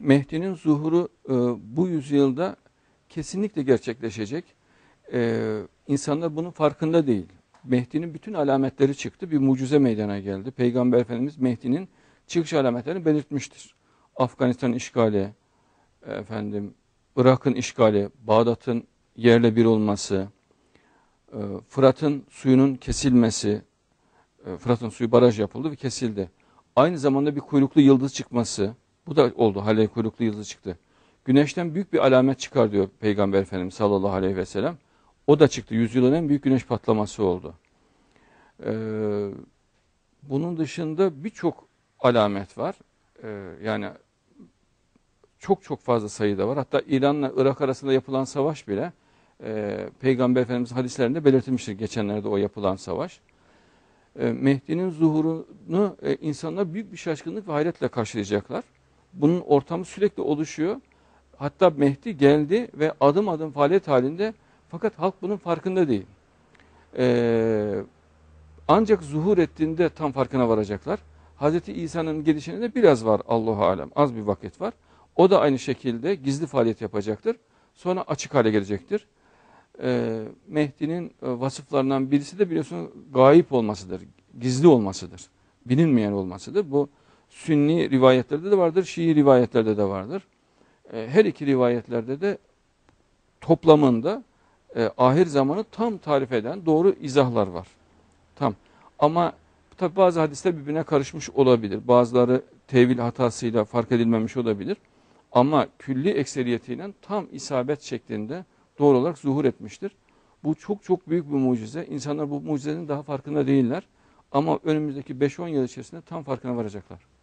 Mehdi'nin zuhuru e, bu yüzyılda kesinlikle gerçekleşecek. E, insanlar bunun farkında değil. Mehdi'nin bütün alametleri çıktı. Bir mucize meydana geldi. Peygamber Efendimiz Mehdi'nin çıkış alametlerini belirtmiştir. Afganistan işgali, efendim Irak'ın işgali, Bağdat'ın yerle bir olması, e, Fırat'ın suyunun kesilmesi, e, Fırat'ın suyu baraj yapıldı ve kesildi. Aynı zamanda bir kuyruklu yıldız çıkması, bu da oldu. Hale kuyruklu yıldız çıktı. Güneşten büyük bir alamet çıkar diyor Peygamber Efendimiz sallallahu aleyhi ve sellem. O da çıktı. Yüzyılın en büyük güneş patlaması oldu. Ee, bunun dışında birçok alamet var. Ee, yani çok çok fazla sayıda var. Hatta İran'la Irak arasında yapılan savaş bile e, Peygamber Efendimiz hadislerinde belirtilmiştir geçenlerde o yapılan savaş. E, Mehdi'nin zuhurunu e, insanlar büyük bir şaşkınlık ve hayretle karşılayacaklar. Bunun ortamı sürekli oluşuyor. Hatta Mehdi geldi ve adım adım faaliyet halinde fakat halk bunun farkında değil. E, ancak zuhur ettiğinde tam farkına varacaklar. Hz. İsa'nın gelişinde biraz var Allahu Alem. Az bir vakit var. O da aynı şekilde gizli faaliyet yapacaktır. Sonra açık hale gelecektir. Ee, Mehdi'nin e, vasıflarından birisi de biliyorsunuz gayip olmasıdır. Gizli olmasıdır. Bilinmeyen olmasıdır. Bu sünni rivayetlerde de vardır, Şii rivayetlerde de vardır. Ee, her iki rivayetlerde de toplamında e, ahir zamanı tam tarif eden doğru izahlar var. Tam. Ama tabi bazı hadisler birbirine karışmış olabilir. Bazıları tevil hatasıyla fark edilmemiş olabilir. Ama külli ekseriyetiyle tam isabet şeklinde doğru olarak zuhur etmiştir. Bu çok çok büyük bir mucize. İnsanlar bu mucizenin daha farkında değiller. Ama önümüzdeki 5-10 yıl içerisinde tam farkına varacaklar.